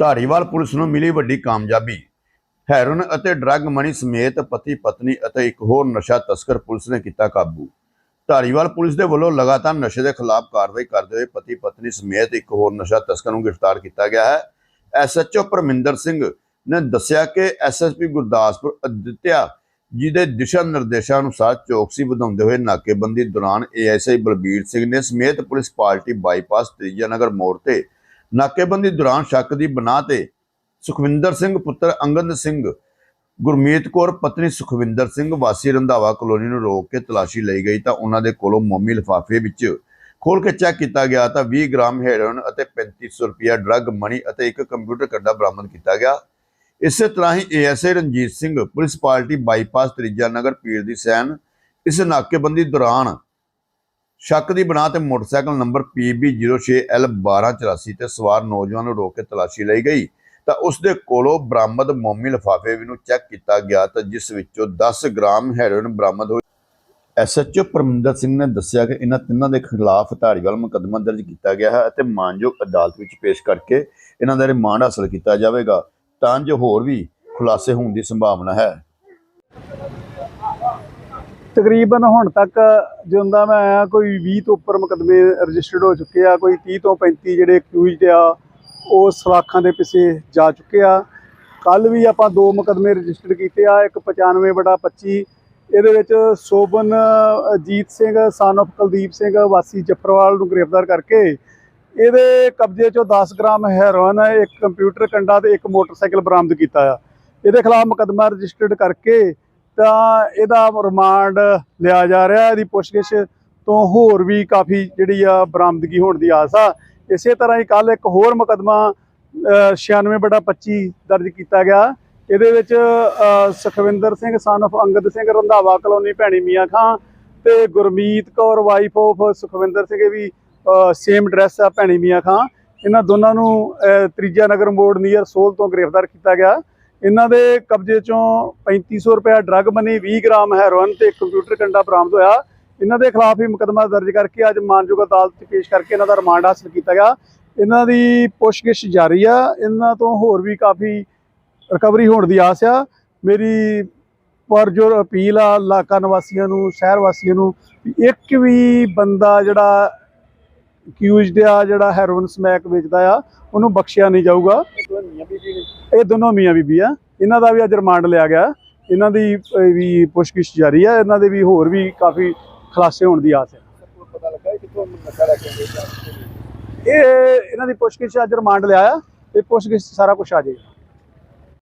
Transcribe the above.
Dhariwal police ਨੂੰ ਮਿਲੀ ਵੱਡੀ ਕਾਮਯਾਬੀ। ਹੈਰੋਨ ਅਤੇ ਡਰੱਗ ਮਨੀ ਸਮੇਤ ਪਤੀ, ਪਤਨੀ ਅਤੇ ਇੱਕ ਹੋਰ ਨਸ਼ਾ ਤਸਕਰ ਪੁਲਿਸ ਨੇ ਕੀਤਾ ਕਾਬੂ। ਧਾਰੀਵਾਲ ਪੁਲਿਸ ਦੇ ਵੱਲੋਂ ਲਗਾਤਾਰ ਨਸ਼ੇ ਦੇ ਖਿਲਾਫ ਕਾਰਵਾਈ ਕਰਦੇ ਹੋਏ ਪਤੀ, ਪਤਨੀ ਸਮੇਤ ਇੱਕ ਹੋਰ ਨਸ਼ਾ ਤਸਕਰ ਨੂੰ ਗ੍ਰਿਫਤਾਰ ਕੀਤਾ ਗਿਆ ਹੈ। ਐਸਐਚਓ ਪਰਮਿੰਦਰ ਸਿੰਘ ਨੇ ਦੱਸਿਆ ਕਿ ਐਸਐਸਪੀ ਗੁਰਦਾਸਪੁਰ ਅਦਿੱਤਿਆ ਜੀ ਦੇ ਦਿਸ਼ਾ ਨਿਰਦੇਸ਼ਾਂ ਅਨੁਸਾਰ ਚੌਕਸੀ ਵਧਾਉਂਦੇ ਹੋਏ ਨਾਕੇਬੰਦੀ ਦੌਰਾਨ ਏਐਸਆਈ ਬਲਬੀਰ ਸਿੰਘ ਨੇ ਸਮੇਤ police party bypass Trijiya Nagar ਮੋੜ ਤੇ ਨਾਕੇਬੰਦੀ ਦੌਰਾਨ ਸ਼ੱਕ ਦੀ ਬਣਾ ਤੇ ਸੁਖਵਿੰਦਰ ਸਿੰਘ ਪੁੱਤਰ ਅੰਗਦ ਸਿੰਘ, ਗੁਰਮੀਤ ਕੌਰ ਪਤਨੀ ਸੁਖਵਿੰਦਰ ਸਿੰਘ ਵਾਸੀ ਰੰਧਾਵਾ ਕਲੋਨੀ ਨੂੰ ਰੋਕ ਕੇ ਤਲਾਸ਼ੀ ਲਈ ਗਈ ਤਾਂ ਉਹਨਾਂ ਦੇ ਕੋਲੋਂ ਮੋਮੀ ਲਿਫਾਫੇ ਵਿੱਚ ਖੋਲ ਕੇ ਚੈੱਕ ਕੀਤਾ ਗਿਆ ਤਾਂ 20 ਗ੍ਰਾਮ ਹੈਰੋਇਨ ਅਤੇ 3500 ਰੁਪਇਆ ਡਰੱਗ ਮਣੀ ਅਤੇ ਇੱਕ ਕੰਪਿਊਟਰ ਕੱਡਾ ਬਰਾਮਦ ਕੀਤਾ ਗਿਆ। ਇਸੇ ਤਰ੍ਹਾਂ ਹੀ ASI Ranjit Singh police party bypass ਤ੍ਰਿਜਾ ਨਗਰ ਪੀਰ ਦੀ ਸੈਨ ਇਸ ਨਾਕੇਬੰਦੀ ਦੌਰਾਨ ਸ਼ੱਕ ਦੀ ਬਣਾ ਤੇ ਮੋਟਰਸਾਈਕਲ ਨੰਬਰ PB06L1284 ਤੇ ਸਵਾਰ ਨੌਜਵਾਨ ਨੂੰ ਰੋਕ ਕੇ ਤਲਾਸ਼ੀ ਲਈ ਗਈ। ਤਾਂ ਉਸ ਦੇ ਕੋਲੋਂ ਬਰਾਮਦ ਮੋਮੀ ਲਿਫਾਫੇ ਨੂੰ ਚੈੱਕ ਕੀਤਾ ਗਿਆ ਤਾਂ ਜਿਸ ਵਿੱਚੋਂ 10 ਗ੍ਰਾਮ ਹੈਰੋਇਨ ਬਰਾਮਦ ਹੋਈ। ਐਸਐਚਓ ਪਰਮਿੰਦਰ ਸਿੰਘ ਨੇ ਦੱਸਿਆ ਕਿ ਇਹਨਾਂ ਤਿੰਨਾਂ ਦੇ ਖਿਲਾਫ ਧਾਰੀਵਾਲ ਮੁਕੱਦਮਾ ਦਰਜ ਕੀਤਾ ਗਿਆ ਹੈ ਅਤੇ ਮਾਨਯੋਗ ਅਦਾਲਤ ਵਿੱਚ ਪੇਸ਼ ਕਰਕੇ ਇਹਨਾਂ ਦਾ ਰਿਮਾਂਡ ਹਾਸਲ ਕੀਤਾ ਜਾਵੇਗਾ। ਤਾਂ ਜੋ ਹੋਰ ਵੀ ਖੁਲਾਸੇ ਹੋਣ ਦੀ ਸੰਭਾਵਨਾ ਹੈ। ਤਕਰੀਬਨ ਹੁਣ ਤੱਕ ਜਦੋਂ ਦਾ ਮੈਂ ਆਇਆ, ਕੋਈ 20 ਤੋਂ ਉੱਪਰ ਮੁਕੱਦਮੇ ਰਜਿਸਟਰਡ ਹੋ ਚੁੱਕੇ ਆ, ਕੋਈ 30 ਤੋਂ 35 ਜਿਹੜੇ ਅਕਿਊਜ਼ਡ ਆ, ਉਹ ਸਲਾਖਾਂ ਦੇ ਪਿੱਛੇ ਜਾ ਚੁੱਕੇ ਆ। ਕੱਲ ਵੀ ਆਪਾਂ ਦੋ ਮੁਕੱਦਮੇ ਰਜਿਸਟਰਡ ਕੀਤੇ ਆ, ਇੱਕ 95 ਬਟਾ 25 ਇਹਦੇ ਵਿੱਚ ਸੋਬਨ ਅਜੀਤ ਸਿੰਘ ਸਨ of ਕੁਲਦੀਪ ਸਿੰਘ, ਵਾਸੀ ਜਫਰਵਾਲ ਨੂੰ ਗ੍ਰਿਫਤਾਰ ਕਰਕੇ ਇਹਦੇ ਕਬਜ਼ੇ ਚੋਂ 10 ਗ੍ਰਾਮ ਹੈਰੋਇਨ, ਇੱਕ ਕੰਪਿਊਟਰ ਕੰਡਾ ਤੇ ਇੱਕ ਮੋਟਰਸਾਈਕਲ ਬਰਾਮਦ ਕੀਤਾ ਆ। ਇਹਦੇ ਖਿਲਾਫ ਮੁਕੱਦਮਾ ਰਜਿਸਟਰਡ ਕਰਕੇ ਤਾਂ ਇਹਦਾ ਰਿਮਾਂਡ ਲਿਆ ਜਾ ਰਿਹਾ ਇਹਦੀ ਪੁੱਛਗਿੱਛ ਤੋਂ ਹੋਰ ਵੀ ਕਾਫੀ ਜਿਹੜੀ ਆ ਬਰਾਮਦਗੀ ਹੋਣ ਦੀ ਆਸ ਆ। ਇਸੇ ਤਰ੍ਹਾਂ ਹੀ ਕੱਲ ਇੱਕ ਹੋਰ ਮੁਕੱਦਮਾ 96 ਬਟਾ 25 ਦਰਜ ਕੀਤਾ ਗਿਆ। ਇਹਦੇ ਵਿੱਚ Sukhwinder Singh son of Angad Singh Randhawa colony Bhaini Mian Khan ਤੇ ਗੁਰਮੀਤ ਕੌਰ ਵਾਈਫ ਆਫ ਸੁਖਵਿੰਦਰ ਸਿੰਘ ਵੀ ਸੇਮ ਐਡਰੈਸ ਆ ਭੈਣੀ ਮੀਆਂ ਖਾਂ। ਇਹਨਾਂ ਦੋਨਾਂ ਨੂੰ ਅ, ਤ੍ਰਿਜਾ ਨਗਰ ਮੋੜ ਨੀਅਰ ਸੋਲ ਤੋਂ ਗ੍ਰਿਫਤਾਰ ਕੀਤਾ ਗਿਆ। ਇਹਨਾਂ ਦੇ ਕਬਜ਼ੇ ਚੋਂ 3500 ਰੁਪਏ ਡਰੱਗ ਬਣੀ 20 ਗ੍ਰਾਮ ਹੈਰੋਇਨ ਤੇ ਇੱਕ ਕੰਪਿਊਟਰ ਕੰਡਾ ਬਰਾਮਦ ਹੋਇਆ। ਇਹਨਾਂ ਦੇ ਖਿਲਾਫ ਹੀ ਮੁਕੱਦਮਾ ਦਰਜ ਕਰਕੇ ਅੱਜ ਮਾਨਯੋਗ ਅਦਾਲਤ 'ਚ ਪੇਸ਼ ਕਰਕੇ ਇਹਨਾਂ ਦਾ ਰਿਮਾਂਡ ਹਾਸਲ ਕੀਤਾ ਗਿਆ। ਇਹਨਾਂ ਦੀ ਪੁੱਛਗਿੱਛ ਜਾਰੀ ਆ। ਇਹਨਾਂ ਤੋਂ ਹੋਰ ਵੀ ਕਾਫੀ ਰਿਕਵਰੀ ਹੋਣ ਦੀ ਆਸ ਆ। ਮੇਰੀ ਪਰ ਜੋ ਅਪੀਲ ਆ ਇਲਾਕਾ ਨਿਵਾਸੀਆਂ ਨੂੰ, ਸ਼ਹਿਰ ਵਾਸੀਆਂ ਨੂੰ, ਵੀ ਇੱਕ ਵੀ ਬੰਦਾ ਜਿਹੜਾ ਅਕਿਊਜ਼ਡ ਆ, ਜਿਹੜਾ ਹੈਰੋਇਨ ਸਮੈਕ ਵੇਚਦਾ ਆ, ਉਹਨੂੰ ਬਖਸ਼ਿਆ ਨਹੀਂ ਜਾਊਗਾ। ਇਹ ਦੋਨੋਂ ਮੀਆਂ ਬੀਬੀ ਆ। ਇਹਨਾਂ ਦਾ ਵੀ ਅੱਜ ਰਿਮਾਂਡ ਲਿਆ ਗਿਆ। ਇਹਨਾਂ ਦੀ ਵੀ ਪੁੱਛਗਿੱਛ ਜਾਰੀ ਆ। ਇਹਨਾਂ ਦੇ ਵੀ ਹੋਰ ਵੀ ਕਾਫੀ ਖੁਲਾਸੇ ਹੋਣ ਦੀ ਆਸ ਹੈ ਪਤਾ ਲੱਗਾ ਕਿੱਥੋਂ ਨਸ਼ਾ ਲੈ ਕੇ ਆਉਂਦੇ ਇਹ ਇਹਨਾਂ ਦੀ ਪੁੱਛਗਿੱਛ ਅੱਜ ਰਿਮਾਂਡ ਲਿਆ ਆ। ਇਹ ਪੁੱਛਗਿੱਛ ਸਾਰਾ ਕੁਝ ਆ ਜਾਏਗਾ।